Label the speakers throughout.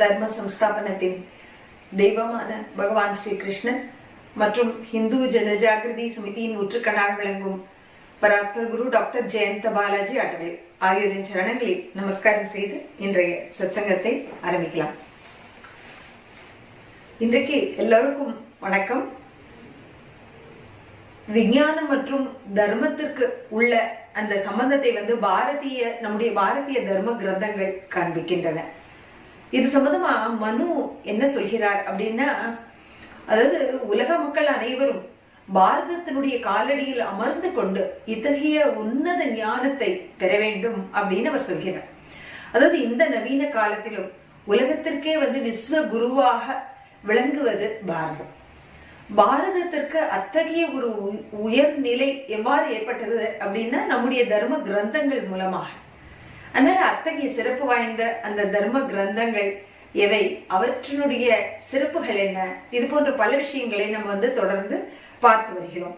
Speaker 1: தர்ம சம்ஸ்தாபனத்தின் தெய்வமான பகவான் ஸ்ரீ கிருஷ்ணன் மற்றும் ஹிந்து ஜனஜாகிருதி சமிதியின் ஊற்றுக்கணாக விளங்கும் பராத்பர் குரு டாக்டர் ஜெயந்த பாலாஜி அடலே ஆகியோரின் சரணங்களில் நமஸ்காரம் செய்து இன்றைய சத்சங்கத்தை ஆரம்பிக்கலாம். இன்றைக்கு எல்லோருக்கும் வணக்கம். விஞ்ஞானம் மற்றும் தர்மத்திற்கு உள்ள அந்த சம்பந்தத்தை வந்து பாரதிய நம்முடைய பாரதிய தர்ம கிரந்தங்கள் காண்பிக்கின்றன. இது சம்பந்தமா மனு என்ன சொல்கிறார் அப்படின்னா அதாவது உலக மக்கள் அனைவரும் பாரதத்தினுடைய காலடியில் அமர்ந்து கொண்டு இத்தகைய உன்னத ஞானத்தை பெற வேண்டும் அப்படின்னு அவர் சொல்கிறார். அதாவது இந்த நவீன காலத்திலும் உலகத்திற்கே வந்து விஸ்வ குருவாக விளங்குவது பாரதம். பாரதத்திற்கு அத்தகைய ஒரு உயர்நிலை எவ்வாறு ஏற்பட்டது அப்படின்னா நம்முடைய தர்ம கிரந்தங்கள் மூலமாக. அதனால அத்தகைய சிறப்பு வாய்ந்த அந்த தர்ம கிரந்தங்கள் எவை? அவற்றினுடைய சிறப்புகள் என்ன? இது போன்ற பல விஷயங்களை நம்ம வந்து தொடர்ந்து பார்த்து வருகிறோம்.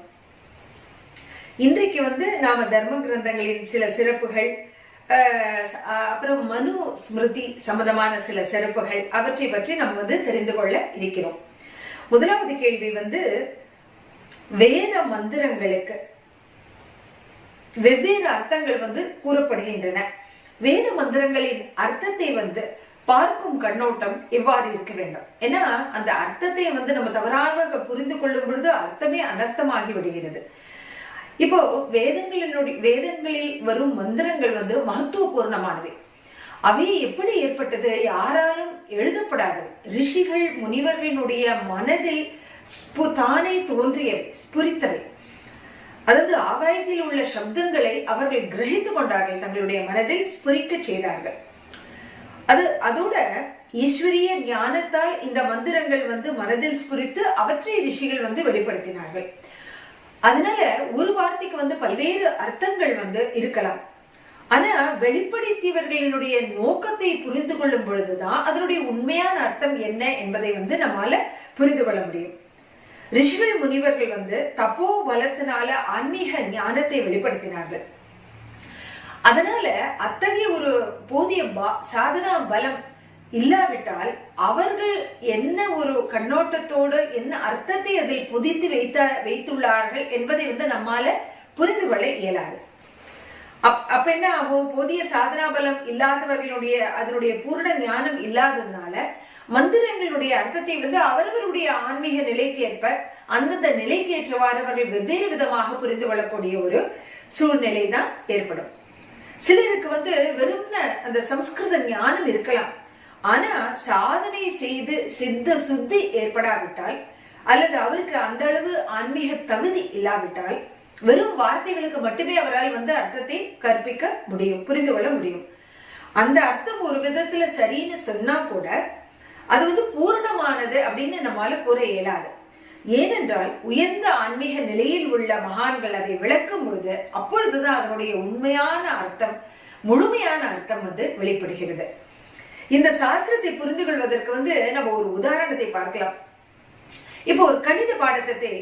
Speaker 1: இன்றைக்கு வந்து நாம தர்ம கிரந்தங்களின் சில சிறப்புகள் அப்புறம் மனு ஸ்மிருதி சம்பந்தமான சில சிறப்புகள் அவற்றை பற்றி நம்ம வந்து தெரிந்து கொள்ள இருக்கிறோம். முதலாவது கேள்வி வந்து வேத மந்திரங்களுக்கு வெவ்வேறு அர்த்தங்கள் வந்து கூறப்படுகின்றன. வேத மந்திரங்களின் அர்த்தத்தை வந்து பார்க்கும் கண்ணோட்டம் எவ்வாறு இருக்க வேண்டும். ஏன்னா அந்த அர்த்தத்தை வந்து நம்ம தவறாக புரிந்து கொள்ளும் பொழுது அர்த்தமே அனர்த்தமாகி விடுகிறது. இப்போ வேதங்களினுடைய வேதங்களில் வரும் மந்திரங்கள் வந்து மகத்துவ பூர்ணமானவை அவை எப்படி ஏற்பட்டது? யாராலும் எழுதப்படாது. ரிஷிகள் முனிவர்களினுடைய மனதில் தானே தோன்றியவை ஸ்புரித்தவை. அதாவது ஆகாயத்தில் உள்ள சப்தங்களை அவர்கள் கிரகித்து கொண்டார்கள் தங்களுடைய மனதில் ஸ்புரிக்க செய்தார்கள். அது அதோட ஈஸ்வரிய ஞானத்தால் இந்த மந்திரங்கள் வந்து மனதில் ஸ்புரித்து அவற்றை ரிஷிகள் வந்து வெளிப்படுத்தினார்கள். அதனால ஒரு வார்த்தைக்கு வந்து பல்வேறு அர்த்தங்கள் வந்து இருக்கலாம். ஆனா வெளிப்படுத்தியவர்களினுடைய நோக்கத்தை புரிந்து கொள்ளும் பொழுதுதான் அதனுடைய உண்மையான அர்த்தம் என்ன என்பதை வந்து நம்மால புரிந்து கொள்ள முடியும். ரிஷிகள் முனிவர்கள் வந்து தப்போ பலத்தினால ஆன்மீக ஞானத்தை வெளிப்படுத்தினார்கள். அதனால அத்தகைய ஒரு போதிய சாதனா பலம் இல்லாவிட்டால் அவர்கள் என்ன ஒரு கண்ணோட்டத்தோடு என்ன அர்த்தத்தை அதில் புதித்து வைத்த வைத்துள்ளார்கள் என்பதை வந்து நம்மால புரிந்து கொள்ள இயலாது. அப்ப என்ன ஆகும்? போதிய சாதனா பலம் இல்லாதவர்களுடைய அதனுடைய பூர்ண ஞானம் இல்லாததுனால மந்திரங்களுடைய அர்த்தத்தை வந்து அவரவருடைய ஆன்மீக நிலைக்கு ஏற்ப அந்தந்த நிலைக்கு ஏற்றவாறு அவர்கள் வெவ்வேறு விதமாக புரிந்து கொள்ளக்கூடிய ஒரு சூழ்நிலை தான் ஏற்படும். சிலருக்கு வந்து வெறும் அந்த சம்ஸ்கிருத ஞானம் இருக்கலாம். ஆனா சாதனை செய்து சித்த சுத்தி ஏற்படாவிட்டால் அல்லது அவருக்கு அந்த அளவு ஆன்மீக தகுதி இல்லாவிட்டால் வெறும் வார்த்தைகளுக்கு மட்டுமே அவரால் வந்து அர்த்தத்தை கற்பிக்க முடியும் புரிந்து கொள்ள முடியும். அந்த அர்த்தம் ஒரு விதத்துல சரின்னு சொன்னா கூட அது வந்து பூரணமானது அப்படின்னு நம்மால கூற இயலாது. ஏனென்றால் உயர்ந்த ஆன்மீக நிலையில் உள்ள மகான்கள் அதை விளக்கும் பொழுது அப்பொழுதுதான் அதனுடைய உண்மையான அர்த்தம் முழுமையான அர்த்தம் வந்து வெளிப்படுகிறது. இந்த சாஸ்திரத்தை புரிந்து கொள்வதற்கு வந்து நம்ம ஒரு உதாரணத்தை பார்க்கலாம். இப்போ ஒரு கணித பாடத்தை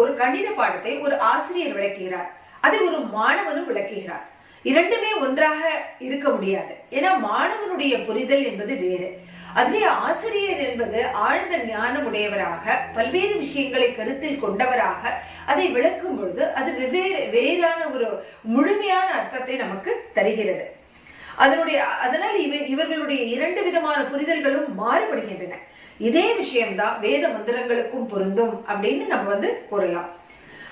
Speaker 1: ஒரு கணித பாடத்தை ஒரு ஆசிரியர் விளக்குகிறார். அதை ஒரு மாணவனும் விளக்குகிறார். இரண்டுமே ஒன்றாக இருக்க முடியாது. ஏன்னா மாணவனுடைய புரிதல் என்பது வேறு. அதுவே ஆசிரியர் என்பது ஆழ்ந்த ஞானம் உடையவராக பல்வேறு விஷயங்களை கருத்தில் கொண்டவராக அதை விளக்கும் பொழுது அது வெவ்வேறு வேறான ஒரு முழுமையான அர்த்தத்தை நமக்கு தருகிறது. அதனுடைய அதனால் இவ இவர்களுடைய இரண்டு விதமான புரிதல்களும் மாறுபடுகின்றன. இதே விஷயம்தான் வேத மந்திரங்களுக்கும் பொருந்தும் அப்படின்னு நம்ம வந்து கூறலாம்.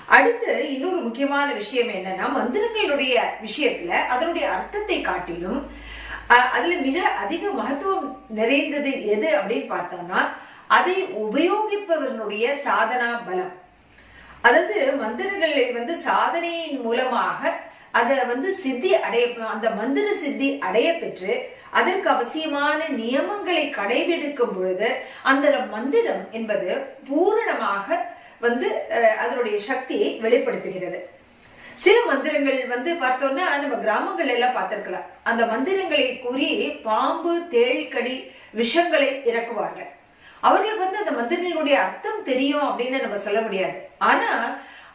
Speaker 1: அடுத்து இன்னொரு முக்கியமான விஷயம் என்னன்னா மந்திரங்களுடைய விஷயத்துல அதனுடைய அர்த்தத்தை காட்டிலும் அதுல மிக அதிக மகத்துவம் நிறைந்தது எது அப்படின்னு பார்த்தோம்னா அதை உபயோகிப்பவர்களுடைய சாதனா பலம். அதாவது மந்திரங்களை வந்து சாதனையின் மூலமாக அதை வந்து சித்தி அடைய அந்த மந்திர சித்தி அடைய பெற்று அதற்கு அவசியமான நியமங்களை கடைபிடிக்கும் பொழுது அந்த மந்திரம் என்பது பூரணமாக வந்து அதனுடைய சக்தியை வெளிப்படுத்துகிறது. சில மந்திரங்கள் வந்து பார்த்தோம்னா நம்ம கிராமங்கள் எல்லாம் பார்த்திருக்கலாம். அந்த மந்திரங்களை கூறி பாம்பு தேள்கடி விஷங்களை இறக்குவார்கள். அவர்களுக்கு வந்து அந்த மந்திரங்களுடைய அர்த்தம் தெரியும் அப்படின்னு நம்ம சொல்ல முடியாது. ஆனா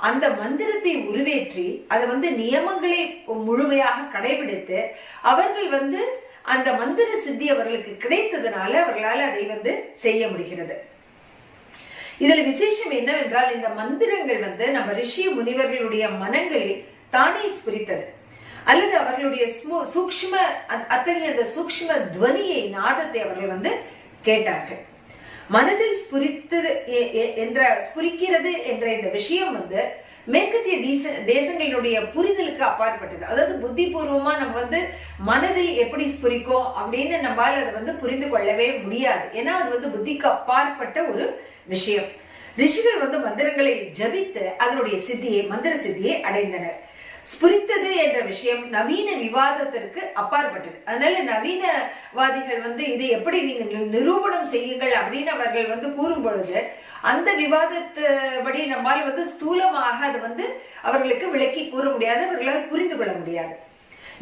Speaker 1: அந்த மந்திரத்தை உருவேற்றி அதை வந்து நியமங்களை முழுமையாக கடைபிடித்து அவர்கள் வந்து அந்த மந்திர சித்தி அவர்களுக்கு கிடைத்ததுனால அவர்களால் அதை வந்து செய்ய முடிகிறது. இதுல விசேஷம் என்னவென்றால் இந்த மந்திரங்கள் வந்து நம்ம ரிஷி முனிவர்களுடைய மனங்களில் தானே ஸ்புரித்தது. அல்லது அவர்களுடைய ஸ்மு- சூக்ஷ்ம அத்தகைய அந்த சூக்ஷ்ம துவனியை நாதத்தை அவர்கள் வந்து கேட்டார்கள். மனதில் ஸ்புரித்தது என்ற ஸ்புரிக்கிறது என்ற இந்த விஷயம் வந்து மேற்கத்திய தேச தேசங்களினுடைய புரிதலுக்கு அப்பாற்பட்டது. அதாவது புத்திபூர்வமா நம்ம வந்து மனதில் எப்படி ஸ்புரிக்கும் அப்படின்னு நம்மால் அதை வந்து புரிந்து கொள்ளவே முடியாது. ஏன்னா அது வந்து புத்திக்கு அப்பாற்பட்ட ஒரு விஷயம். ரிஷிகள் வந்து மந்திரங்களை ஜபித்து அதனுடைய சித்தியை மந்திர சித்தியை அடைந்தனர். ஸ்புரித்தது என்ற விஷயம் நவீன விவாதத்திற்கு அப்பாற்பட்டது. அதனால நவீனவாதிகள் வந்து இதை எப்படி நீங்கள் நிரூபணம் செய்யுங்கள் அப்படின்னு அவர்கள் வந்து கூறும் பொழுது அந்த விவாதத்துபடி நம்மால் வந்து ஸ்தூலமாக அது வந்து அவர்களுக்கு விளக்கி கூற முடியாது அவர்களால் புரிந்து கொள்ள முடியாது.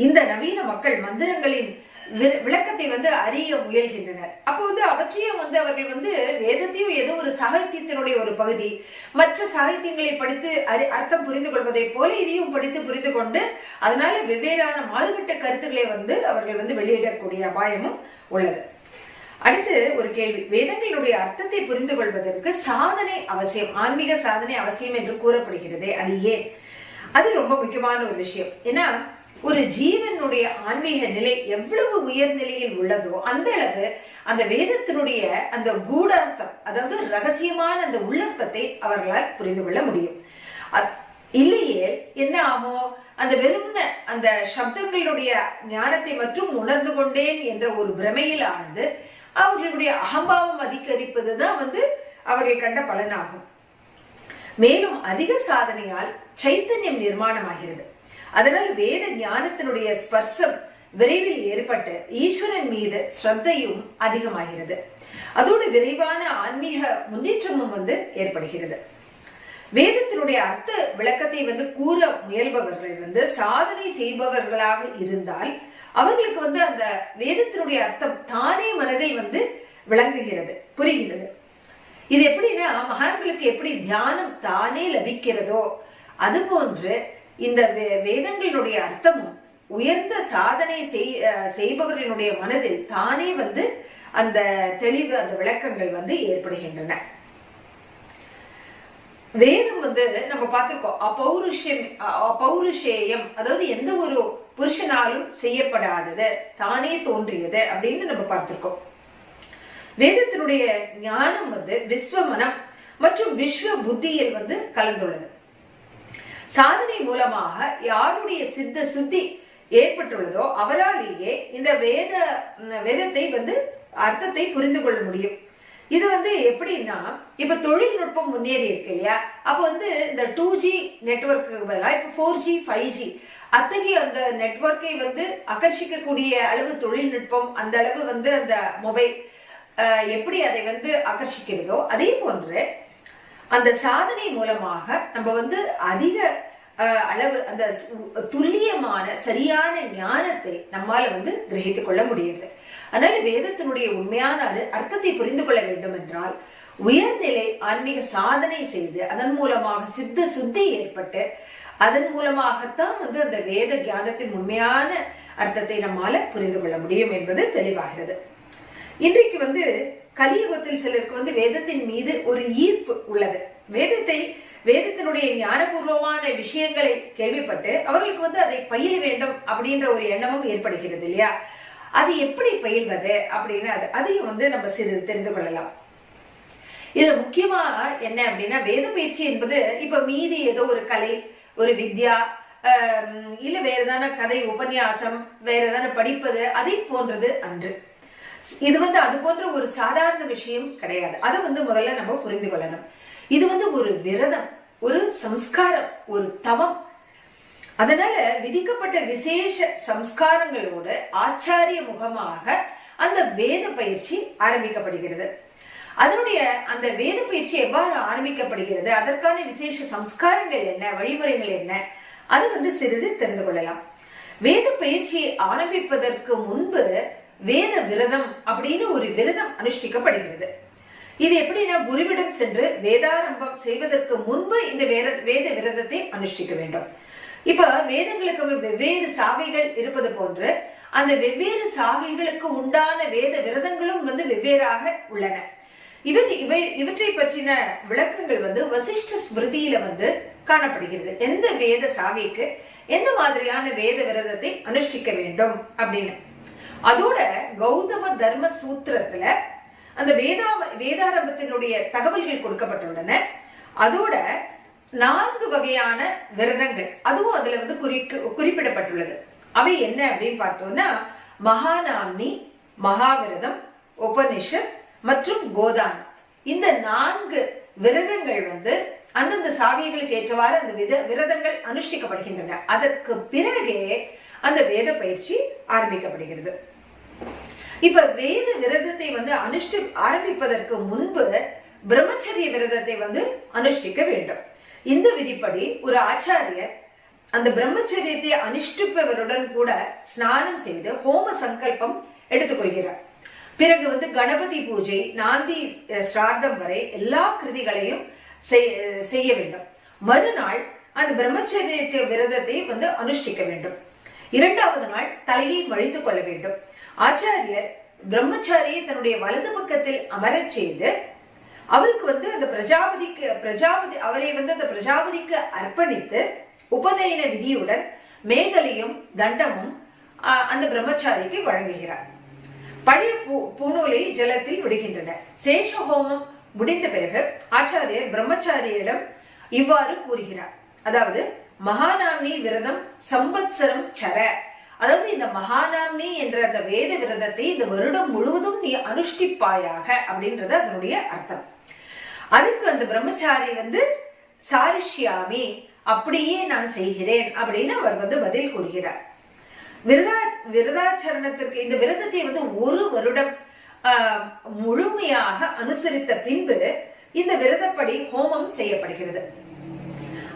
Speaker 1: இந்த நவீன மக்கள் மந்திரங்களின் விளக்கத்தை வந்து அறிய முயல்கின்றனர் அப்போ வந்து அவற்றையும் வந்து அவர்கள் வந்து வேதத்தையும் ஏதோ ஒரு சாகித்யத்தினுடைய ஒரு பகுதி. மற்ற சாகித்யங்களை படித்து அறி- அர்த்தம் புரிந்து கொள்வதை போல இதையும் படித்து புரிந்து கொண்டு அதனால வெவ்வேறான மாறுபட்ட கருத்துக்களை வந்து அவர்கள் வந்து வெளியிடக்கூடிய அபாயமும் உள்ளது. அடுத்து ஒரு கேள்வி. வேதங்களுடைய அர்த்தத்தை புரிந்து கொள்வதற்கு சாதனை அவசியம் ஆன்மீக சாதனை அவசியம் என்று கூறப்படுகிறது அது ஏன்? அது ரொம்ப முக்கியமான ஒரு விஷயம். ஏன்னா ஒரு ஜீவனுடைய ஆன்மீக நிலை எவ்வளவு உயர்நிலையில் உள்ளதோ அந்த அளவு அந்த வேதத்தினுடைய அந்த கூடார்த்தம் அதாவது ரகசியமான அந்த உள்ளர்த்தத்தை அவர்களால் புரிந்து கொள்ள முடியும். இல்லையே என்ன ஆகும் அந்த வெறும் அந்த சப்தங்களுடைய ஞானத்தை மட்டும் உணர்ந்து கொண்டேன் என்ற ஒரு பிரமையில் ஆனது அவர்களுடைய அகம்பாவம் அதிகரிப்பதுதான் வந்து அவர்கள் கண்ட பலனாகும். மேலும் அதிக சாதனையால் சைத்தன்யம் நிர்மாணமாகிறது. அதனால் வேத ஞானத்தினுடைய ஸ்பர்சம் விரைவில் ஏற்பட்டு ஈஸ்வரன் மீது ஸ்ரத்தையும் அதிகமாகிறது. அதோடு விரைவான ஆன்மீக முன்னேற்றமும் வந்து ஏற்படுகிறது. வேதத்தினுடைய அர்த்த விளக்கத்தை வந்து கூற முயல்பவர்கள் வந்து சாதனை செய்பவர்களாக இருந்தால் அவர்களுக்கு வந்து அந்த வேதத்தினுடைய அர்த்தம் தானே மனதில் வந்து விளங்குகிறது புரிகிறது. இது எப்படின்னா மகான்களுக்கு எப்படி தியானம் தானே லபிக்கிறதோ அதுபோன்று இந்த வே- வேதங்களுடைய அர்த்தமும் உயர்ந்த சாதனை செய்- அஹ் செய்பவர்களுடைய மனதில் தானே வந்து அந்த தெளிவு அந்த விளக்கங்கள் வந்து ஏற்படுகின்றன. வேதம் வந்து நம்ம பார்த்திருக்கோம் அப்பௌருஷம் அ- அதாவது எந்த ஒரு புருஷனாலும் செய்யப்படாதது தானே தோன்றியது அப்படின்னு நம்ம பார்த்திருக்கோம். வேதத்தினுடைய ஞானம் வந்து விஸ்வமனம் மற்றும் விஸ்வ புத்தியில் வந்து கலந்துள்ளது. சாதனை மூலமாக யாருடைய சித்த சுத்தி ஏற்பட்டுள்ளதோ அவராலேயே இந்த வேத வேதத்தை வந்து அர்த்தத்தை புரிந்து கொள்ள முடியும். இது வந்து எப்படின்னா இப்ப தொழில்நுட்பம் முன்னேறி இருக்கு இல்லையா? அப்ப வந்து இந்த டூ ஜி நெட்ஒர்க்கு பதிலாக இப்ப ஃபோர் ஜி ஃபைவ் ஜி அத்தகைய அந்த நெட்வொர்க்கை வந்து ஆகர்ஷிக்கக்கூடிய அளவு தொழில்நுட்பம் அந்த அளவு வந்து அந்த மொபைல் எப்படி அதை வந்து ஆகர்ஷிக்கிறதோ அதே போன்று அந்த சாதனை மூலமாக நம்ம வந்து அதிக அளவு அந்த துல்லியமான சரியான ஞானத்தை நம்மால வந்து கிரகித்துக் கொள்ள முடியுது. அதனால வேதத்தினுடைய உண்மையான அர்த்தத்தை புரிந்து கொள்ள வேண்டும் என்றால் உயர்நிலை ஆன்மீக சாதனை செய்து அதன் மூலமாக சித்த சுத்தி ஏற்பட்டு அதன் மூலமாகத்தான் வந்து அந்த வேத ஞானத்தின் உண்மையான அர்த்தத்தை நம்மால புரிந்து கொள்ள முடியும் என்பது தெளிவாகிறது. இன்றைக்கு வந்து கலியுகத்தில் சிலருக்கு வந்து வேதத்தின் மீது ஒரு ஈர்ப்பு உள்ளது. வேதத்தை வேதத்தினுடைய ஞானபூர்வமான விஷயங்களை கேள்விப்பட்டு அவர்களுக்கு வந்து அதை பயில வேண்டும் அப்படின்ற ஒரு எண்ணமும் ஏற்படுகிறது இல்லையா? அது எப்படி பயில்வது அப்படின்னு அது அதையும் வந்து நம்ம சிறு தெரிந்து கொள்ளலாம். இதுல முக்கியமா என்ன அப்படின்னா வேத பயிற்சி என்பது இப்ப மீதி ஏதோ ஒரு கலை ஒரு வித்யா இல்ல வேற ஏதான கதை உபன்யாசம் வேற ஏதான படிப்பது அதை போன்றது அன்று. இது வந்து அது போன்ற ஒரு சாதாரண விஷயம் கிடையாது. அதை வந்து முதல்ல நம்ம புரிந்து கொள்ளணும். இது வந்து ஒரு விரதம் ஒரு சம்ஸ்காரம் ஒரு தவம். அதனால விதிக்கப்பட்ட விசேஷ சம்ஸ்காரங்களோடு ஆச்சாரிய முகமாக அந்த வேத பயிற்சி ஆரம்பிக்கப்படுகிறது. அதனுடைய அந்த வேத பயிற்சி எவ்வாறு ஆரம்பிக்கப்படுகிறது? அதற்கான விசேஷ சம்ஸ்காரங்கள் என்ன? வழிமுறைகள் என்ன? அது வந்து சிறிது தெரிந்து கொள்ளலாம். வேத பயிற்சியை ஆரம்பிப்பதற்கு முன்பு வேத விரதம் அப்படின்னு ஒரு விரதம் அனுஷ்டிக்கப்படுகிறது. இது எப்படின்னா குருவிடம் சென்று வேதாரம்பம் செய்வதற்கு முன்பு இந்த வேத வேத விரதத்தை அனுஷ்டிக்க வேண்டும். இப்ப வேதங்களுக்கு வெவ்வேறு சாகைகள் இருப்பது போன்று அந்த வெவ்வேறு சாகைகளுக்கு உண்டான வேத விரதங்களும் வந்து வெவ்வேறாக உள்ளன. இவை இவை இவற்றை பற்றின விளக்கங்கள் வந்து வசிஷ்ட ஸ்மிருதியில வந்து காணப்படுகிறது. எந்த வேத சாகைக்கு எந்த மாதிரியான வேத விரதத்தை அனுஷ்டிக்க வேண்டும் அப்படின்னு. அதோட கௌதம தர்ம சூத்திரத்துல அந்த வேதா வேதாரம்பத்தினுடைய தகவல்கள் கொடுக்கப்பட்டுள்ளன. அதோட நான்கு வகையான விரதங்கள் அதுவும் அதுல வந்து குறிக்கு குறிப்பிடப்பட்டுள்ளது. அவை என்ன அப்படின்னு பார்த்தோம்னா மகாநாம்னி மகாவிரதம் உபனிஷத் மற்றும் கோதான் இந்த நான்கு விரதங்கள் வந்து அந்தந்த சாவியர்களுக்கு ஏற்றவாறு அந்த வித விரதங்கள் அனுஷ்டிக்கப்படுகின்றன. அதற்கு பிறகே அந்த வேத பயிற்சி ஆரம்பிக்கப்படுகிறது. இப்ப வேத விரதத்தை வந்து அனுஷ்டி ஆரம்பிப்பதற்கு முன்பு பிரம்மச்சரிய விரதத்தை வந்து அனுஷ்டிக்க வேண்டும். இந்த விதிப்படி ஒரு ஆச்சாரியர் அந்த பிரம்மச்சரியத்தை அனுஷ்டிப்பவருடன் கூட ஸ்நானம் செய்து ஹோம சங்கல்பம் எடுத்துக்கொள்கிறார். பிறகு வந்து கணபதி பூஜை நாந்தி சிரார்த்தம் வரை எல்லா கிருதிகளையும் செய்- செய்ய வேண்டும். மறுநாள் அந்த பிரம்மச்சரியத்தை விரதத்தை வந்து அனுஷ்டிக்க வேண்டும். இரண்டாவது நாள் தலையை மழித்துக் கொள்ள வேண்டும். ஆச்சாரியர் பிரம்மச்சாரியை தன்னுடைய வலது பக்கத்தில் அமரச் செய்து அவருக்கு வந்து அந்த பிரஜாபதிக்கு பிரஜாபதி அவரை வந்து அந்த பிரஜாபதிக்கு அர்ப்பணித்து உபநயன விதியுடன் மேகலையும் தண்டமும் அந்த பிரம்மச்சாரிக்கு வழங்குகிறார். பழைய பூ- பூணூலை ஜலத்தில் விடுகின்றனர் சேஷ ஹோமம் முடிந்த பிறகு ஆச்சாரியர் பிரம்மச்சாரியிடம் இவ்வாறு கூறுகிறார். அதாவது மகாநாம்னி விரதம் சம்பத்சரம் சர. அதாவது இந்த மகாநாம்னி என்ற அந்த வேத விரதத்தை இந்த வருடம் முழுவதும் நீ அனுஷ்டிப்பாயாக அப்படின்றது அதனுடைய அர்த்தம். அதுக்கு அந்த பிரம்மச்சாரி வந்து சாரிஷ்யாமி அப்படியே நான் செய்கிறேன் அப்படின்னு அவர் வந்து பதில் கூறுகிறார். விரதா விரதாச்சரணத்திற்கு இந்த விரதத்தை வந்து ஒரு வருடம் ஆஹ், முழுமையாக அனுசரித்த பின்பு இந்த விரதப்படி ஹோமம் செய்யப்படுகிறது.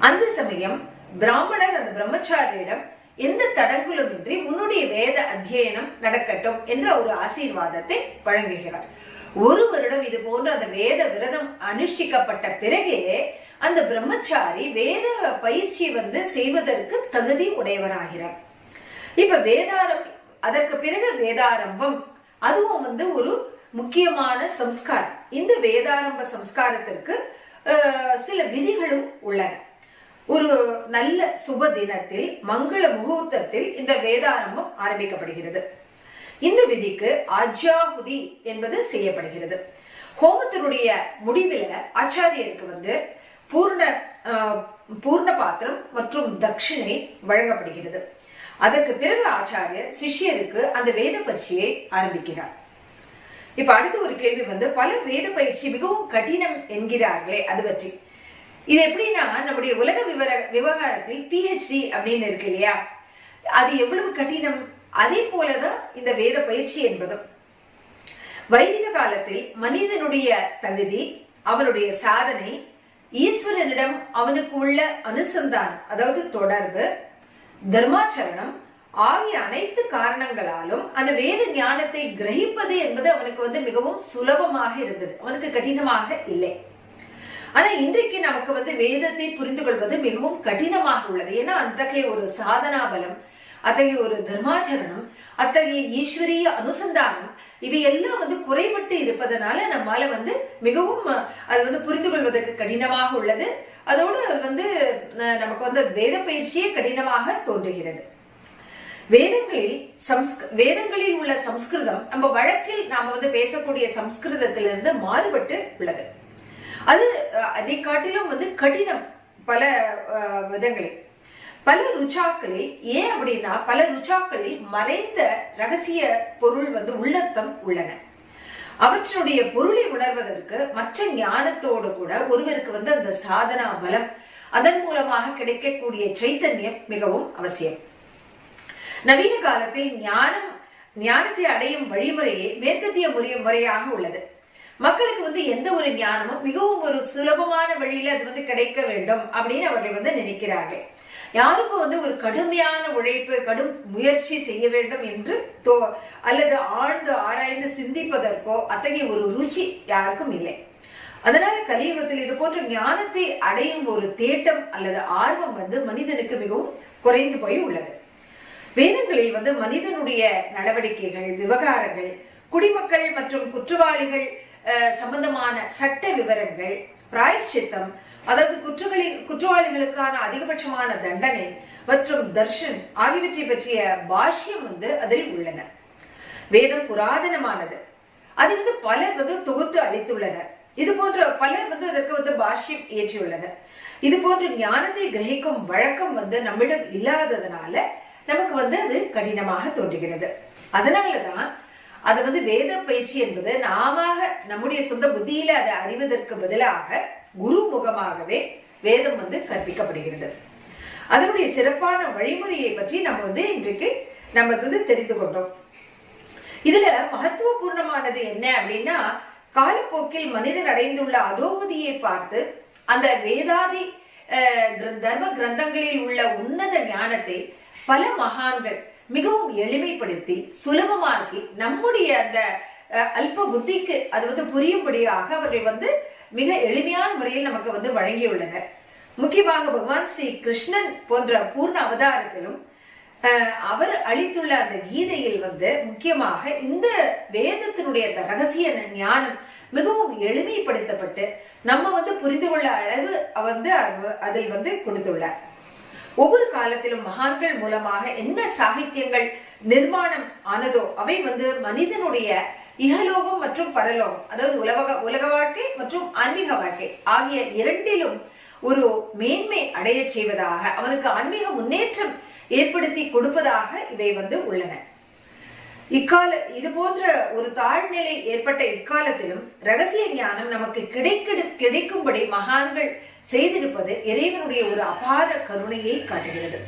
Speaker 1: அந்த சமயம் பிராமணர் அந்த பிரம்மச்சாரியிடம் எந்த தடங்களுமின்றி உன்னுடைய வேத அத்தியனம் நடக்கட்டும் என்ற ஒரு ஆசீர்வாதத்தை வழங்குகிறார். ஒரு வருடம் இது போன்ற அந்த வேத விரதம் அனுஷ்டிக்கப்பட்ட பிறகே அந்த பிரம்மச்சாரி வேத பயிற்சி வந்து செய்வதற்கு தகுதி உடையவனாகிறார். இப்ப வேதாரம் அதற்கு பிறகு வேதாரம்பம் அதுவும் வந்து ஒரு முக்கியமான சம்ஸ்காரம். இந்த வேதாரம்ப சம்ஸ்காரத்திற்கு சில விதிகளும் உள்ளன. ஒரு நல்ல சுப தினத்தில் மங்கள முகூர்த்தத்தில் இந்த வேதாரம்பம் ஆரம்பிக்கப்படுகிறது. இந்த விதிக்கு அஜாகுதி என்பது செய்யப்படுகிறது. ஹோமத்தினுடைய முடிவில் ஆச்சாரியருக்கு வந்து பூர்ண பூர்ண பாத்திரம் மற்றும் தட்சிணை வழங்கப்படுகிறது. அதற்கு பிறகு ஆச்சாரியர் சிஷ்யருக்கு அந்த வேத பயிற்சியை ஆரம்பிக்கிறார். இப்ப அடுத்த ஒரு கேள்வி வந்து பல வேத பயிற்சி மிகவும் கடினம் என்கிறார்களே அது பற்றி. இது எப்படின்னா நம்முடைய உலக விவர விவகாரத்தில் பிஹெச்டி அப்படின்னு இருக்கு இல்லையா? அது எவ்வளவு கடினம்? அதே போலதான் இந்த வேத பயிற்சி என்பதும். வைதிக காலத்தில் மனிதனுடைய தகுதி அவனுடைய சாதனை ஈஸ்வரனிடம் அவனுக்கு உள்ள அனுசந்தானம் அதாவது தொடர்பு தர்மாச்சரணம் ஆகிய அனைத்து காரணங்களாலும் அந்த வேத ஞானத்தை கிரகிப்பது என்பது அவனுக்கு வந்து மிகவும் சுலபமாக இருந்தது. அவனுக்கு கடினமாக இல்லை. ஆனா இன்றைக்கு நமக்கு வந்து வேதத்தை புரிந்து கொள்வது மிகவும் கடினமாக உள்ளது. ஏன்னா அத்தகைய ஒரு சாதனா பலம் அத்தகைய ஒரு தர்மாச்சரணம் அத்தகைய ஈஸ்வரிய அனுசந்தானம் இவை எல்லாம் வந்து குறைபட்டு இருப்பதனால நம்மால வந்து மிகவும் அது வந்து புரிந்து கொள்வதற்கு கடினமாக உள்ளது. அதோடு அது வந்து அஹ், நமக்கு வந்து வேத பயிற்சியே கடினமாக தோன்றுகிறது. வேதங்களில் சம்ஸ்க வேதங்களில் உள்ள சம்ஸ்கிருதம் நம்ம வழக்கில் நாம வந்து பேசக்கூடிய சம்ஸ்கிருதத்திலிருந்து மாறுபட்டு உள்ளது. அது அதை காட்டிலும் வந்து கடினம் பல அஹ், விதங்களில். பல ருச்சாக்களில் ஏன் அப்படின்னா பல ருச்சாக்களில் மறைந்த ரகசிய பொருள் வந்து உள்ளத்தம் உள்ளன. அவற்றினுடைய பொருளை உணர்வதற்கு மற்ற ஞானத்தோடு கூட ஒருவருக்கு வந்து அந்த சாதனா பலம் அதன் மூலமாக கிடைக்கக்கூடிய சைத்தன்யம் மிகவும் அவசியம். நவீன காலத்தில் ஞானம் ஞானத்தை அடையும் வழிமுறையே மேற்கத்திய முறை முறையாக உள்ளது. மக்களுக்கு வந்து எந்த ஒரு ஞானமும் மிகவும் ஒரு சுலபமான வழியில அது வந்து கிடைக்க வேண்டும் அப்படின்னு அவர்கள் வந்து நினைக்கிறார்கள். யாருக்கும் வந்து ஒரு கடுமையான உழைப்பு கடும் முயற்சி செய்ய வேண்டும் என்று தோ அல்லது ஆழ்ந்து ஆராய்ந்து சிந்திப்பதற்கோ அத்தகைய ஒரு ருச்சி யாருக்கும் இல்லை. அதனால கலியுகத்தில் இது போன்ற ஞானத்தை அடையும் ஒரு தேட்டம் அல்லது ஆர்வம் வந்து மனிதனுக்கு மிகவும் குறைந்து போய் உள்ளது. வேதங்களில் வந்து மனிதனுடைய நடவடிக்கைகள் விவகாரங்கள் குடிமக்கள் மற்றும் குற்றவாளிகள் சம்பந்தமான சட்ட விவரங்கள் பிராயஷ்சித்தம் அதாவது குற்றங்களில் குற்றவாளிகளுக்கான அதிகபட்சமான தண்டனை மற்றும் தர்ஷன் ஆகியவற்றை பற்றிய பாஷ்யம் வந்து அதில் உள்ளன. வேதம் புராதனமானது. அது வந்து பலர் வந்து தொகுத்து அளித்துள்ளனர். இது போன்ற பலர் வந்து அதற்கு வந்து பாஷ்யம் இயற்றியுள்ளனர். இது போன்ற ஞானத்தை கிரகிக்கும் வழக்கம் வந்து நம்மிடம் இல்லாததுனால நமக்கு வந்து அது கடினமாக தோன்றுகிறது. அதனாலதான் அது வந்து வேத பயிற்சி என்பது நாம நம்முடைய சொந்த புத்தியில அதை அறிவதற்கு பதிலாக குரு முகமாகவே வேதம் வந்து கற்பிக்கப்படுகிறது. அதனுடைய சிறப்பான வழிமுறையை பற்றி நம்ம வந்து இன்றைக்கு நம்ம வந்து தெரிந்து கொண்டோம். இதுல மகத்துவபூர்ணமானது என்ன அப்படின்னா காலப்போக்கில் மனிதர் அடைந்துள்ள அதோகதியை பார்த்து அந்த வேதாதி தர்ம கிரந்தங்களில் உள்ள உன்னத ஞானத்தை பல மகான்கள் மிகவும் எளிமைப்படுத்தி சுலபமாக்கி நம்முடைய அந்த அஹ், அல்ப புத்திக்கு அது வந்து புரியும்படியாக அவர்கள் வந்து மிக எளிமையான முறையில் நமக்கு வந்து வழங்கியுள்ளனர். முக்கியமாக பகவான் ஸ்ரீ கிருஷ்ணன் போன்ற பூர்ண அவதாரத்திலும் அவர் அளித்துள்ள அந்த கீதையில் வந்து முக்கியமாக இந்த வேதத்தினுடைய அந்த ரகசிய ஞானம் மிகவும் எளிமைப்படுத்தப்பட்டு நம்ம வந்து புரிந்து கொள்ள அளவு வந்து அதில் வந்து கொடுத்துள்ளார். ஒவ்வொரு காலத்திலும் மகான்கள் மூலமாக என்ன சாகித்யங்கள் நிர்மாணம் ஆனதோ அவை வந்து மனிதனுடைய இகலோகம் மற்றும் பரலோகம் அதாவது உலக உலக வாழ்க்கை மற்றும் ஆன்மீக வாழ்க்கை ஆகிய இரண்டிலும் ஒரு மேன்மை அடையச் செய்வதாக அவனுக்கு ஆன்மீக முன்னேற்றம் ஏற்படுத்தி கொடுப்பதாக இவை வந்து உள்ளன. இக்கால இது போன்ற ஒரு தாழ்நிலை ஏற்பட்ட இக்காலத்திலும் ரகசிய ஞானம் நமக்கு கிடைக்கிடு கிடைக்கும்படி மகான்கள் செய்திருப்பது இறைவனுடைய ஒரு அபார கருணையை காட்டுகிறது.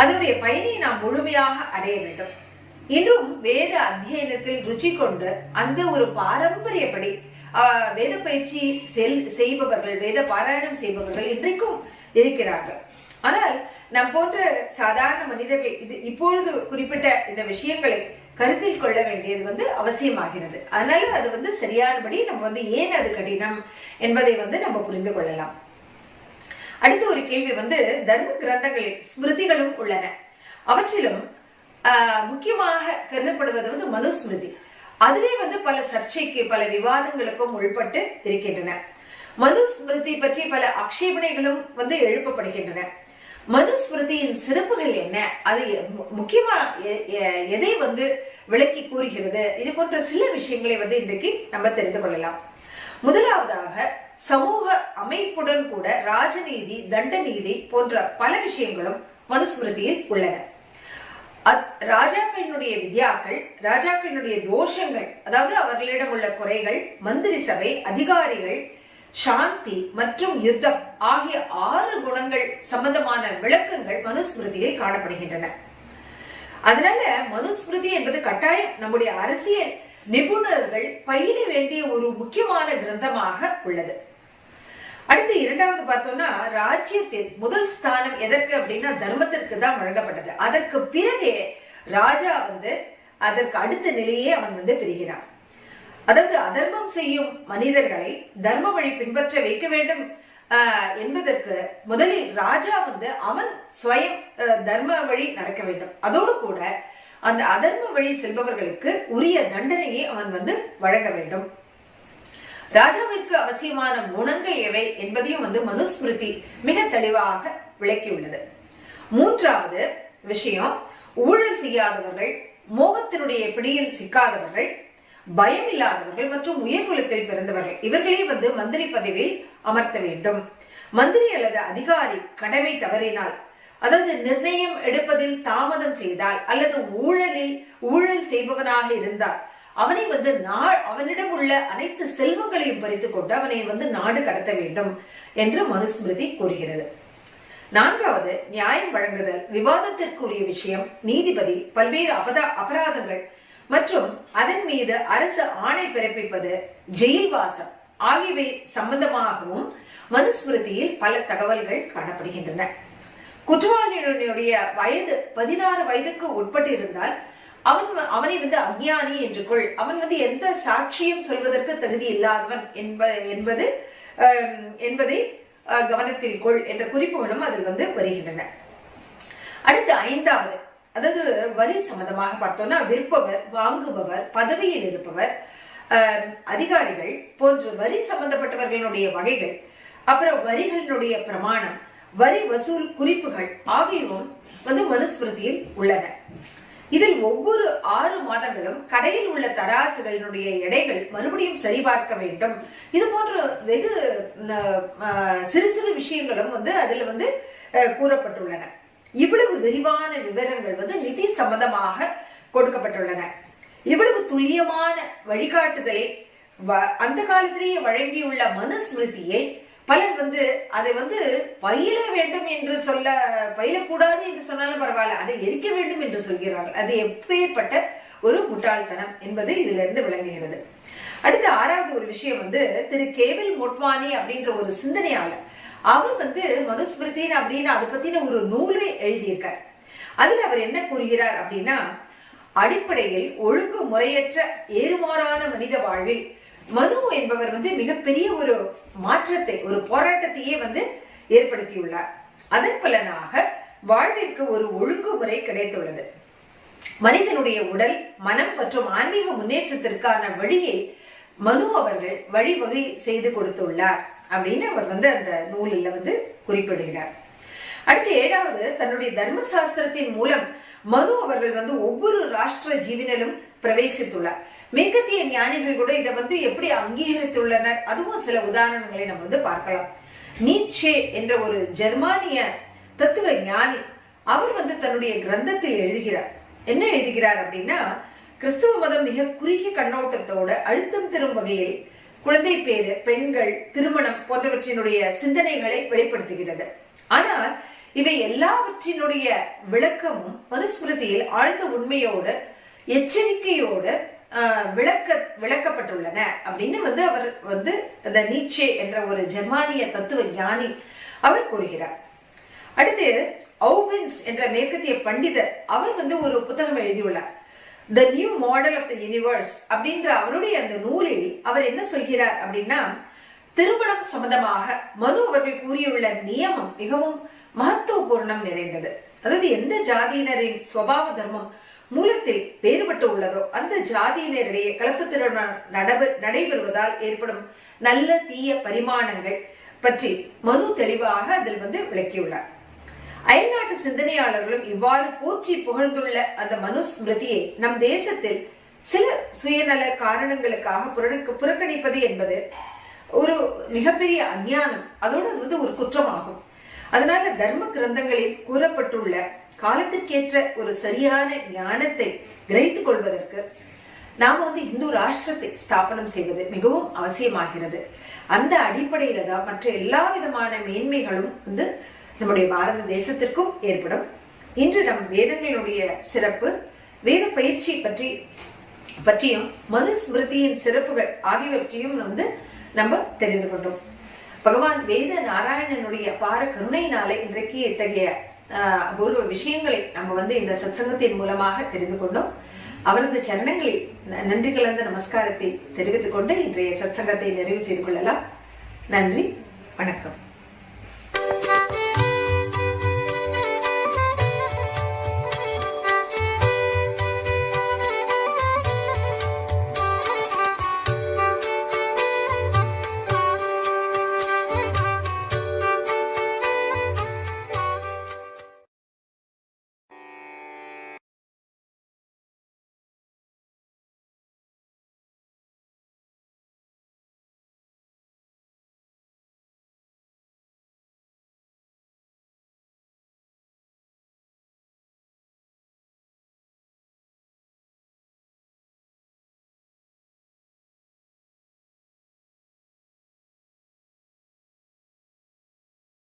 Speaker 1: அதனுடைய பயனை நாம் முழுமையாக அடைய வேண்டும். இன்னும் வேத அத்தியனத்தில் ருச்சி கொண்டு அந்த ஒரு பாரம்பரியப்படி வேத பயிற்சி செல் செய்பவர்கள் வேத பாராயணம் செய்பவர்கள் இன்றைக்கும் இருக்கிறார்கள். ஆனால் நம் போன்ற சாதாரண மனிதர்கள் இது இப்பொழுது குறிப்பிட்ட இந்த விஷயங்களை கருத்தில் கொள்ள வேண்டியது வந்து அவசியமாகிறது. அதனால அது வந்து சரியானபடி நம்ம வந்து ஏன் அது கடினம் என்பதை வந்து நம்ம புரிந்து கொள்ளலாம். அடுத்த ஒரு கேள்வி வந்து தர்ம கிரந்தங்களில் ஸ்மிருதிகளும் உள்ளன. அவற்றிலும் ஆஹ், முக்கியமாக கருதப்படுவது வந்து மனுஸ்மிருதி. அதுவே வந்து பல சர்ச்சைக்கு பல விவாதங்களுக்கும் உள்பட்டு இருக்கின்றன. மனுஸ்மிருதி பற்றி பல ஆக்ஷேபனைகளும் வந்து எழுப்பப்படுகின்றன. மனுஸ்மிருதியின் சிறப்புகள் என்ன? அது மு- முக்கியமா எ- எதை வந்து விளக்கி கூறுகிறது? இது போன்ற சில விஷயங்களை வந்து இன்றைக்கு நம்ம தெரிந்து கொள்ளலாம். முதலாவதாக சமூக அமைப்புடன் கூட ராஜநீதி தண்டநீதி போன்ற பல விஷயங்களும் மனுஸ்மிருதியில் உள்ளன. ராஜாக்களினுடைய வித்யாக்கள் ராஜாக்களினுடைய தோஷங்கள் அதாவது அவர்களிடம் உள்ள குறைகள் மந்திரி சபை அதிகாரிகள் சாந்தி மற்றும் யுத்தம் ஆகிய ஆறு குணங்கள் சம்பந்தமான விளக்கங்கள் மனுஸ்மிருதியில் காணப்படுகின்றன. அதனால மனுஸ்மிருதி என்பது கட்டாயம் நம்முடைய அரசியல் நிபுணர்கள் பயில வேண்டிய ஒரு முக்கியமான கிரந்தமாக உள்ளது. அடுத்து இரண்டாவது பார்த்தோம்னா ராஜ்யத்தில் முதல் ஸ்தானம் எதற்கு அப்படின்னா தர்மத்திற்கு தான் வழங்கப்பட்டது. அதற்கு பிறகே ராஜா வந்து அதற்கு அடுத்த நிலையே அவன் வந்து பெறுகிறான் அதாவது அதர்மம் செய்யும் மனிதர்களை தர்ம வழி பின்பற்ற வைக்க வேண்டும் என்பதற்கு முதலில் ராஜா வந்து அவன் சுயம் தர்ம வழி நடக்க வேண்டும். அதோடு கூட அந்த அதர்ம வழி செல்பவர்களுக்கு உரிய தண்டனையை அவன் வந்து வழங்க வேண்டும். ராஜாவிற்கு அவசியமான குணங்கள் எவை என்பதையும் வந்து மனுஸ்மிருதி மிக தெளிவாக விளக்கியுள்ளது. மூன்றாவது விஷயம் ஊழல் செய்யாதவர்கள் மோகத்தினுடைய பிடியில் சிக்காதவர்கள் பயம் இல்லாதவர்கள் மற்றும் உயர்குலத்தில் பிறந்தவர்கள் இவர்களே வந்து மந்திரி பதவியில் அமர்த்த வேண்டும். மந்திரி அல்லது அதிகாரி கடமை தவறினால் அதாவது நிர்ணயம் எடுப்பதில் தாமதம் செய்தால் அல்லது ஊழலில் ஊழல் செய்பவனாக இருந்தால் அவனை வந்து நாள் அவனிடம் உள்ள அனைத்து செல்வங்களையும் பறித்து கொண்டு அவனை வந்து நாடு கடத்த வேண்டும் என்று மனுஸ்மிருதி கூறுகிறது. நான்காவது நியாயம் வழங்குதல். விவாதத்திற்குரிய விஷயம். நீதிபதி பல்வேறு அபதா அபராதங்கள் மற்றும் அதன் மீது அரசு ஆணை பிறப்பிப்பது ஜெயில்வாசம் ஆகியவை சம்பந்தமாகவும் மனுஸ்மிருதியில் பல தகவல்கள் காணப்படுகின்றன. குற்றவாளியினுடைய வயது பதினாறு வயதுக்கு உட்பட்டு இருந்தால் அவன் அவனை வந்து அஜ்ஞானி என்று கொள் அவன் வந்து எந்த சாட்சியும் சொல்வதற்கு தகுதி இல்லாதவன் என்ப என்பது என்பதை அஹ், கவனத்தில் கொள் என்ற குறிப்புகளும் அதில் வந்து வருகின்றன. அடுத்து ஐந்தாவது அதாவது வரி சம்பந்தமாக பார்த்தோம்னா விற்பவர் வாங்குபவர் பதவியில் இருப்பவர் அஹ், அதிகாரிகள் போன்ற வரி சம்பந்தப்பட்டவர்களுடைய வகைகள் அப்புறம் வரிகளினுடைய பிரமாணம் வரி வசூல் குறிப்புகள் ஆகியவும் வந்து மனுஸ்மிருதியில் உள்ளன. இதில் ஒவ்வொரு ஆறு மாதங்களும் கடையில் உள்ள தராசுகளினுடைய எடைகள் மறுபடியும் சரிபார்க்க வேண்டும். இது போன்ற வெகு சிறு சிறு விஷயங்களும் வந்து அதுல வந்து அஹ், கூறப்பட்டுள்ளன. இவ்வளவு விரிவான விவரங்கள் வந்து நிதி சம்பந்தமாக கொடுக்கப்பட்டுள்ளன. இவ்வளவு துல்லியமான வழிகாட்டுதலை வ- அந்த காலத்திலேயே வழங்கியுள்ள மனுஸ்மிருதியை பலர் வந்து அதை வந்து பயில வேண்டும் என்று சொல்ல பயிலக்கூடாது என்று சொன்னாலும் பரவாயில்ல அதை எரிக்க வேண்டும் என்று சொல்கிறார்கள். அது எப்பேற்பட்ட ஒரு முட்டாள்தனம் என்பது இதிலிருந்து விளங்குகிறது. அடுத்து ஆறாவது ஒரு விஷயம் வந்து திரு கேவில் மொட்வானி அப்படின்ற ஒரு சிந்தனையாளர். அவர் வந்து மனுஸ்மிருதின் அப்படின்னு அதை பத்தின ஒரு நூலை எழுதியிருக்கார். அதுல அவர் என்ன கூறுகிறார் அப்படின்னா அடிப்படையில் ஒழுங்கு முறையற்ற ஏறுமாறான மனித வாழ்வில் மனு என்பவர் வந்து மிகப்பெரிய ஒரு மாற்றத்தை ஒரு போராட்டத்தையே வந்து ஏற்படுத்தியுள்ளார். அதன் பலனாக வாழ்விற்கு ஒரு ஒழுங்குமுறை கிடைத்துள்ளது. மனிதனுடைய உடல் மனம் மற்றும் ஆன்மீக முன்னேற்றத்திற்கான வழியை மனு அவர்கள் வழிவகை செய்து கொடுத்துள்ளார் அப்படின்னு அவர் வந்து அந்த நூலில் வந்து குறிப்பிடுகிறார். அடுத்து ஏழாவது தன்னுடைய தர்மசாஸ்திரத்தின் மூலம் மனு அவர்கள் வந்து ஒவ்வொரு ராஷ்டிர ஜீவனிலும் பிரவேசித்துள்ளார். மேற்கத்திய ஞானிகள் கூட இதை வந்து எப்படி அங்கீகரித்துள்ளனர்? அதுவும் சில உதாரணங்களை நம்ம வந்து பார்க்கலாம். நீச்சே என்ற ஒரு ஜெர்மானிய தத்துவ ஞானி அவர் வந்து தன்னுடைய கிரந்தத்தில் எழுதுகிறார். என்ன எழுதுகிறார் அப்படின்னா கிறிஸ்துவ மதம் மிக குறுகிய கண்ணோட்டத்தோட அழுத்தம் தரும் வகையில் குழந்தை பேரு பெண்கள் திருமணம் போன்றவற்றினுடைய சிந்தனைகளை வெளிப்படுத்துகிறது. ஆனால் இவை எல்லாவற்றினுடைய விளக்கமும் மனுஸ்மிருதியில் ஆழ்ந்த உண்மையோடு எச்சரிக்கையோடு விளக்க விளக்கப்பட்டுள்ளன. அப்படின்னு வந்து அவர் வந்து அந்த நீச்சே என்ற ஒரு ஜெர்மானிய தத்துவ ஞானி அவர் கூறுகிறார். அடுத்து ஔவின்ஸ் என்ற மேற்கத்திய பண்டிதர் அவர் வந்து ஒரு புத்தகம் எழுதியுள்ளார். The new model of the universe அப்படின்ற அவருடைய அந்த நூலில் அவர் என்ன சொல்கிறார் அப்படின்னா திருமணம் சம்பந்தமாக மனு அவர்கள் கூறியுள்ள நியமம் மிகவும் மகத்துவபூர்ணம் நிறைந்தது. அதாவது எந்த ஜாதியினரின் சுவாவ தர்மம் மூலத்தில் வேறுபட்டு உள்ளதோ அந்த ஜாதியினரிடையே கலப்பு திருமணம் நடவு- நடைபெறுவதால் ஏற்படும் நல்ல தீய பரிமாணங்கள் பற்றி மனு தெளிவாக அதில் வந்து விளக்கியுள்ளார். அயல்நாட்டு சிந்தனையாளர்களும் இவ்வாறு போற்றி புகழ்ந்துள்ள அந்த மனு ஸ்மிருதியை நம் தேசத்தில் சில சுயநல காரணங்களுக்காக புறக்கணிப்பது என்பது ஒரு மிகப்பெரிய அஞ்ஞானம். அதோடு வந்து ஒரு குற்றமாகும். அதனால தர்ம கிரந்தங்களில் கூறப்பட்டுள்ள காலத்திற்கேற்ற ஒரு சரியான ஞானத்தை கிரகித்துக் கொள்வதற்கு நாம வந்து இந்து ராஷ்டிரத்தை ஸ்தாபனம் செய்வது மிகவும் அவசியமாகிறது. அந்த அடிப்படையில தான் மற்ற எல்லா விதமான மேன்மைகளும் வந்து நம்முடைய பாரத தேசத்திற்கும் ஏற்படும். இன்று நம் வேதங்களுடைய சிறப்பு வேத பயிற்சி பற்றி பற்றியும் மனுஸ்மிருதியின் சிறப்புகள் ஆகியவற்றையும் வந்து நம்ம தெரிந்து கொண்டோம். பகவான் வேத நாராயணனுடைய அபார கருணையினாலே இன்றைக்கு இத்தகைய அபூர்வ விஷயங்களை நம்ம வந்து இந்த சத்சங்கத்தின் மூலமாக தெரிந்து கொண்டோம். அவரது சரணங்களில் ந- நன்றி கலந்த நமஸ்காரத்தை தெரிவித்துக் கொண்டு இன்றைய சத்சங்கத்தை நிறைவு செய்து கொள்ளலாம். நன்றி வணக்கம்.